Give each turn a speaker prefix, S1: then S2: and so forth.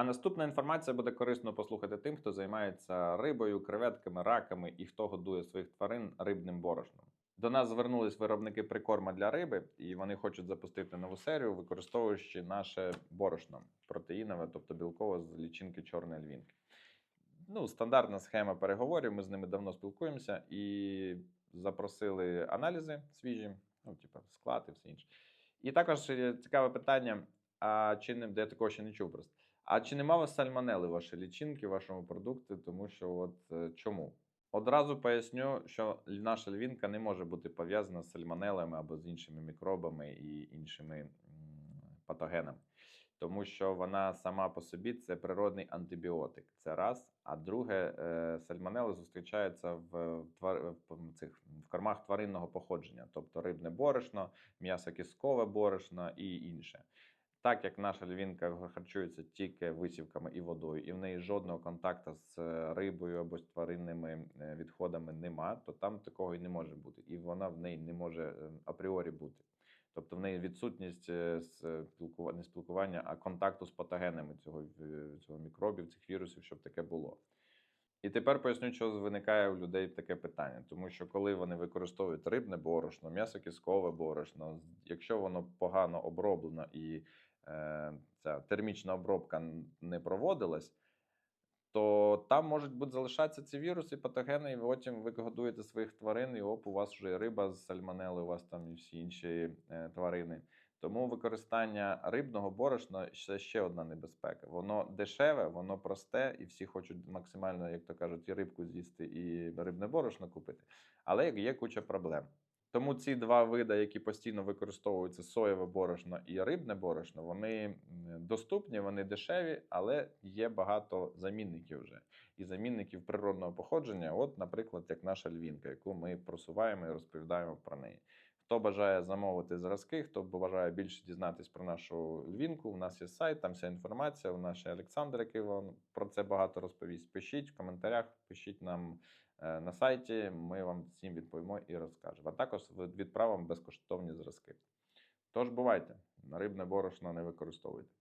S1: А наступна інформація буде корисно послухати тим, хто займається рибою, креветками, раками і хто годує своїх тварин рибним борошном. До нас звернулись виробники прикорма для риби, і вони хочуть запустити нову серію, використовуючи наше борошно протеїнове, тобто білкове з лічинки чорної львінки. Ну, стандартна схема переговорів. Ми з ними давно спілкуємося і запросили аналізи свіжі, ну, типу, склад і все інше. І також цікаве питання: а чи не де такого ще не чув просто. А чи нема вас сальмонели в лічинки, вашому продукті? Тому що от е, чому? Одразу поясню, що наша львінка не може бути пов'язана з сальмонелами або з іншими мікробами і іншими патогенами. Тому що вона сама по собі це природний антибіотик. Це раз. А друге, е, сальмонели зустрічаються в, твар- в, цих, в кормах тваринного походження, тобто рибне борошно, м'ясо-кісткове борошно і інше. Так як наша львінка харчується тільки висівками і водою, і в неї жодного контакту з е, рибою або з тваринними е, відходами нема, то там такого і не може бути. І вона в неї не може е, апріорі бути. Тобто в неї відсутність спілкування, не спілкування, а контакту з патогенами цього, цього мікробів, цих вірусів, щоб таке було. І тепер поясню, що виникає у людей таке питання. Тому що коли вони використовують рибне борошно, м'ясо-кісткове борошно, якщо воно погано оброблено і ця термічна обробка не проводилась, то там можуть бути залишатися ці віруси, патогени, і потім ви годуєте своїх тварин, і оп, у вас вже риба з сальмонели, у вас там і всі інші е, тварини. Тому використання рибного борошна це ще одна небезпека. Воно дешеве, воно просте, і всі хочуть максимально, як то кажуть, і рибку з'їсти, і рибне борошно купити. Але є куча проблем. Тому ці два види, які постійно використовуються соєве борошно і рибне борошно, вони доступні, вони дешеві, але є багато замінників вже. І замінників природного походження, от, наприклад, як наша львінка, яку ми просуваємо і розповідаємо про неї. Хто бажає замовити зразки, хто бажає більше дізнатись про нашу львінку, у нас є сайт, там вся інформація. У нас ще Олександр, який вам про це багато розповість. Пишіть в коментарях, пишіть нам на сайті. Ми вам всім відповімо і розкажемо. А також відправимо безкоштовні зразки. Тож бувайте, на рибне борошно не використовуйте.